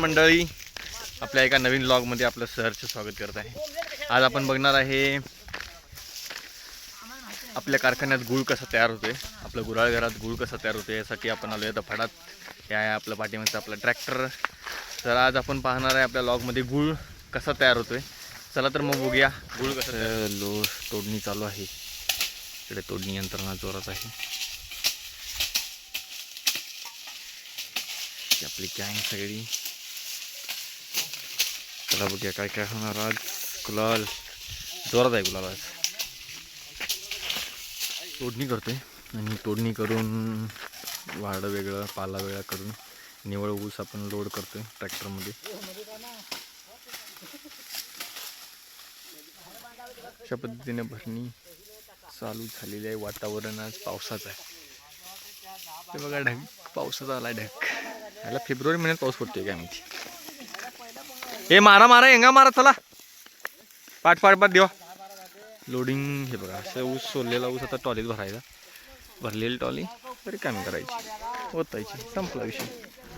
मंडळी आपल्या एका नवीन ब्लॉगमध्ये आपलं सहर्ष स्वागत करत आहे. आज आपण बघणार आहे आपल्या कारखान्यात गुळ कसा तयार होतोय आपलं गुराळ घरात गुळ कसा तयार होतोय यासाठी आपण आलो आहे दफाडात या आपल्या आपलं पाठीमागचं आपलं ट्रॅक्टर तर आज आपण पाहणार आहे आपल्या लॉगमध्ये गुळ कसा तयार होतोय. चला तर मग बघूया गुळ कसं लो तोडणी चालू आहे. इकडे तोडणी यंत्रणा जोरात आहे. आपली गँग सगळी. चला बघूया काय काय होणार आज. गुलाल. जोरात आहे गुलाल आज. तोडणी करतोय. आणि तोडणी करून वाढं वेगळं पाला वेगळा करून निवळ ऊस आपण लोड करतोय ट्रॅक्टरमध्ये. अशा पद्धतीने भरणी चालू झालेली आहे. वातावरण आज पावसाचं आहे. ते बघा ढग पावसाचा आला ढग. ह्याला फेब्रुवारी महिन्यात पाऊस पडतोय काय माहिती? हे मारा मारा हेंगा मारा चला. पाठ पाठ पाठ देवा. लोडिंग हे बघा असं ऊस सोललेला ऊस आता टॉलीत भरायचा. भरलेली टॉली तरी कमी करायची. ओतायची संपला विषय.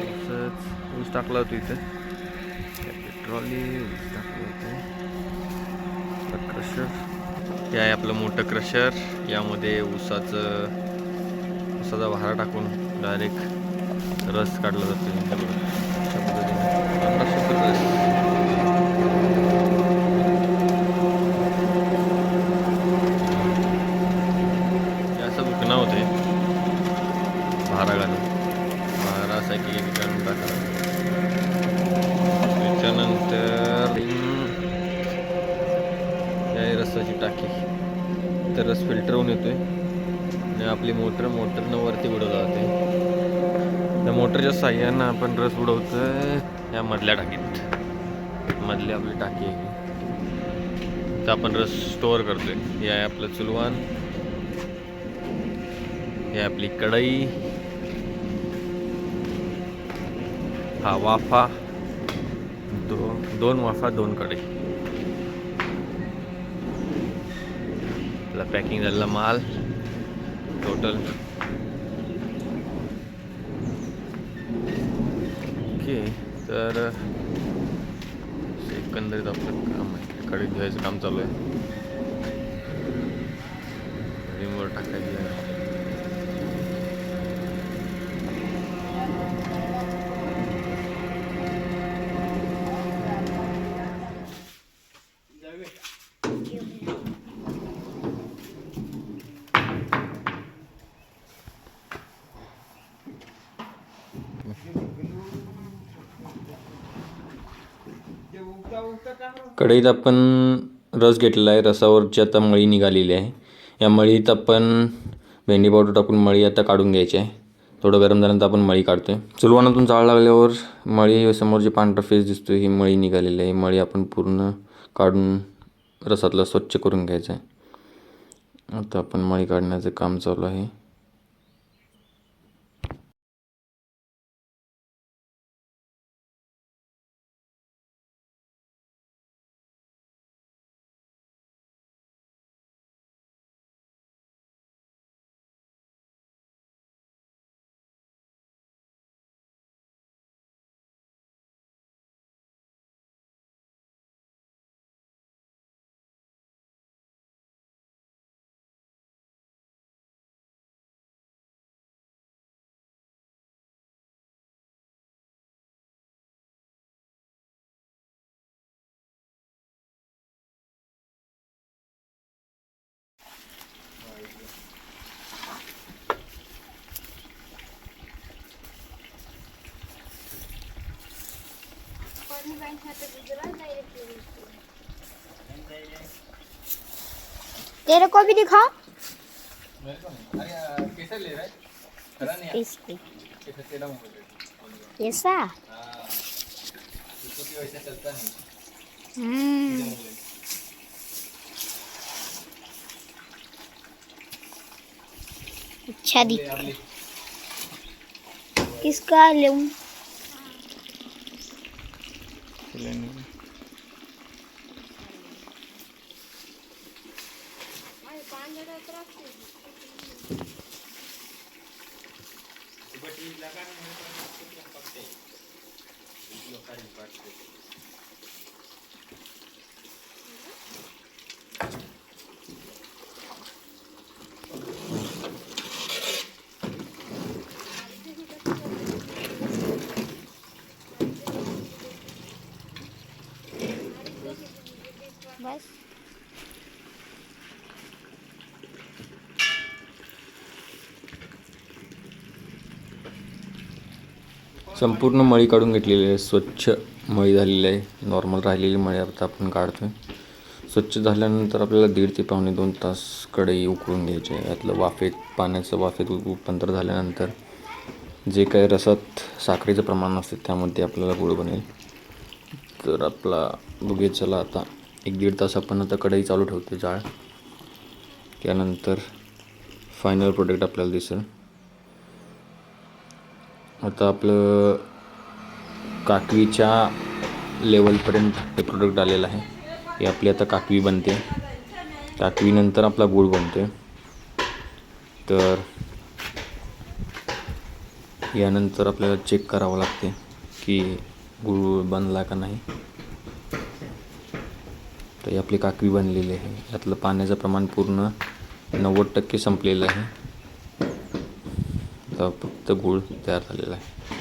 ऊसच ऊस टाकला होता इथं ट्रॉली ऊस टाकलं क्रशर हे आहे आपलं मोठं क्रशर यामध्ये ऊसाचं ऊसाचा भारा टाकून डायरेक्ट रस काढला जातो हे अशा पद्धतीने. पन्नास असं होते भारा घालून भारा एक की त्यानंतर या रसाची टाकी. तर रस फिल्टर होऊन येतोय. आणि आपली मोटर मोटरनं वरती उडवला जाते त्या मोटरच्या साह्यानं आपण रस उडवतोय या मधल्या टाकीत. मधली आपली टाकी आहे तर आपण रस स्टोअर करतोय. हे आहे आपलं चुलवान. हे आपली कढई. हा वाफा. दो दोन वाफा दोन कडे. आपला पॅकिंग झालेला माल टोटल ओके तर एकंदरीत आपलं काम आहे. कडे धुवायचं काम चालू आहे. रिमोवर टाकायची आहे कढईत आपण रस घेतलेला आहे. रसावरची आता मळी निघालेली आहे. या मळीत आपण भेंडी पावडर टाकून मळी आता काढून घ्यायची आहे. थोडं गरम झाल्यानंतर आपण मळी काढतोय. चुलवानातून जाळ लागल्यावर मळी समोर जी पांढरा फेस दिसतो ही मळी निघालेली आहे. मळी आपण पूर्ण काढून रसातलं स्वच्छ करून घ्यायचं आहे. आता आपण मळी काढण्याचं काम चालू आहे. तेरे को भी दिखाओ। कैसा? ऐसा हम्म। अच्छा दिख किसका लूं starting birthday. संपूर्ण मळी काढून घेतलेली आहे. स्वच्छ मळी झालेली आहे. नॉर्मल राहिलेली मळी आता आपण काढतो आहे स्वच्छ झाल्यानंतर आपल्याला दीड ते पावणे दोन तास कढई उकळून घ्यायची आहे. यातलं वाफेत पाण्याचं वाफेत रूपांतर झाल्यानंतर जे काही रसात साखरेचं प्रमाण असते त्यामध्ये आपल्याला गुळ बनेल. तर आपला बघूया चला आता एक दीड तास आपण आता कढई चालू ठेवतो जाळ. त्यानंतर फायनल प्रोडक्ट आपल्याला दिसेल. आता आपलं काकवीच्या लेवलपर्यंत हे प्रोडक्ट आलेलं आहे. हे आपली आता काकवी बनते. काकवीनंतर आपला गूळ बनते तर यानंतर आपल्याला चेक करावं लागते की गूळ बनला का नाही. तर ही आपली काकवी बनलेली आहे. यातलं पाण्याचं प्रमाण पूर्ण नव्वद टक्के संपलेलं आहे. आता फक्त गूळ तयार झालेला आहे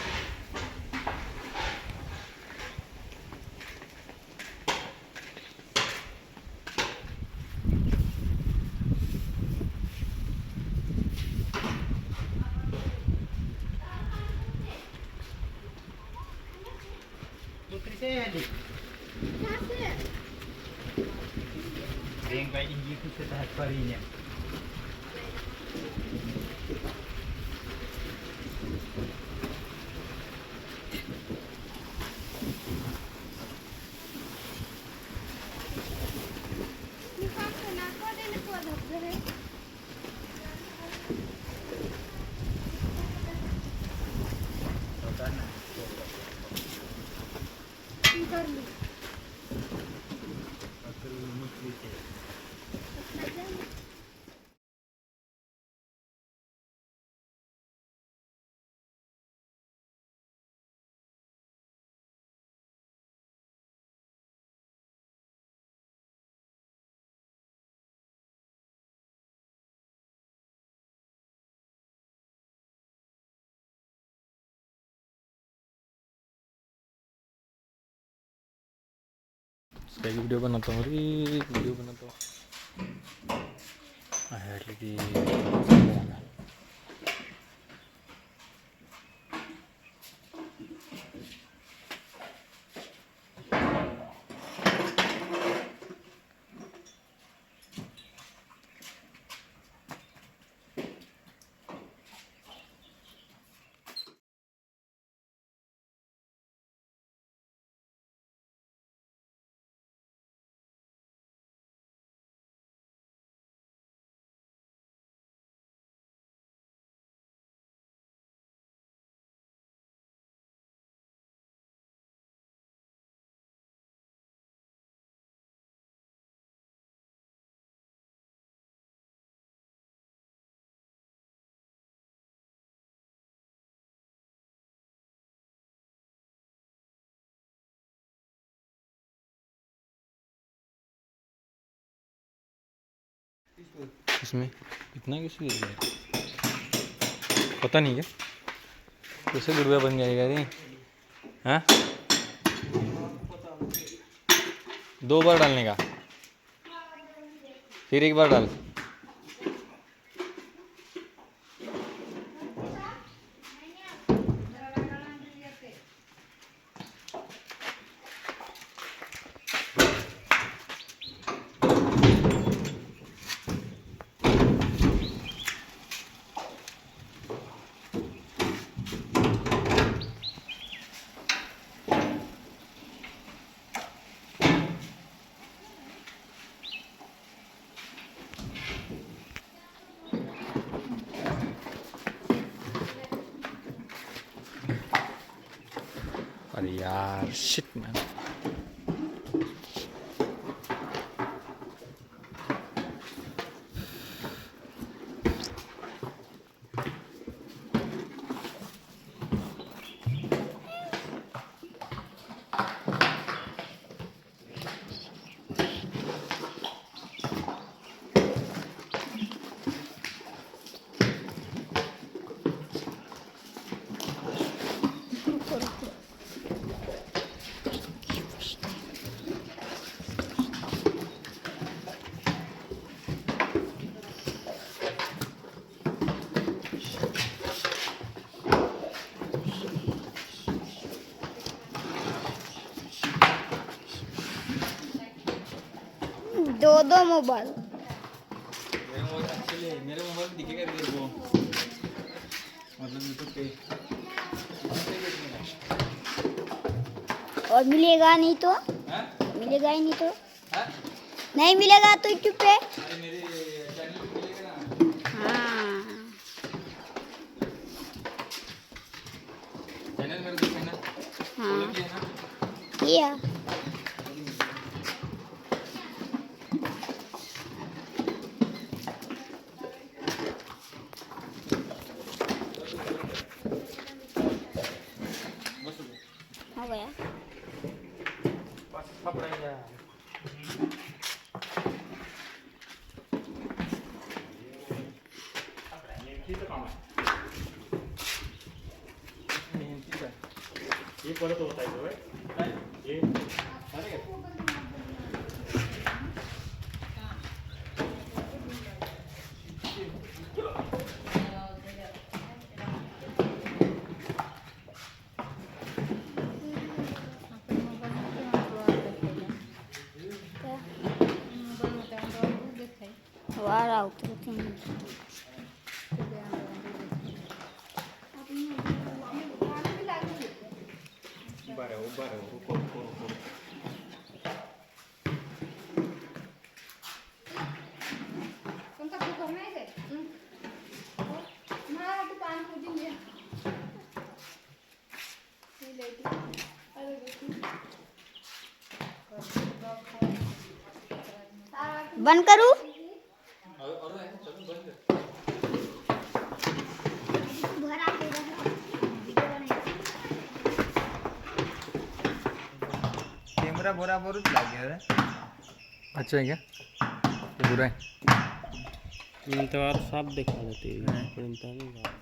उसका वीडियो बनाता हूँ अरे वीडियो बनाता हूँ इसमें इतना कैसे गिर गया पता नहीं क्या? कैसे गुड़िया बन जाएगा रे हाँ? दो बार डालने का। फिर एक बार डाल। अरे यार शिट दो मोबाइल। मेरे मोबाइल दिखेगा तेरे को। मतलब यूट्यूब पे और मिलेगा नहीं तो? हाँ? मिलेगा ही नहीं तो? हाँ? नहीं मिलेगा तो यूट्यूब पे? अरे मेरे चैनल पे मिलेगा ना। हाँ। चैनल मेरे देखे हाँ। किया। हो गया बस पकड़ेगा हे वार उतरते हैं बरं हो बरं हो करू? करूँ कैमरा बराबरच लागेल अच्छा है क्या ये बुरा है तो और साफ देखा जाते नाही का?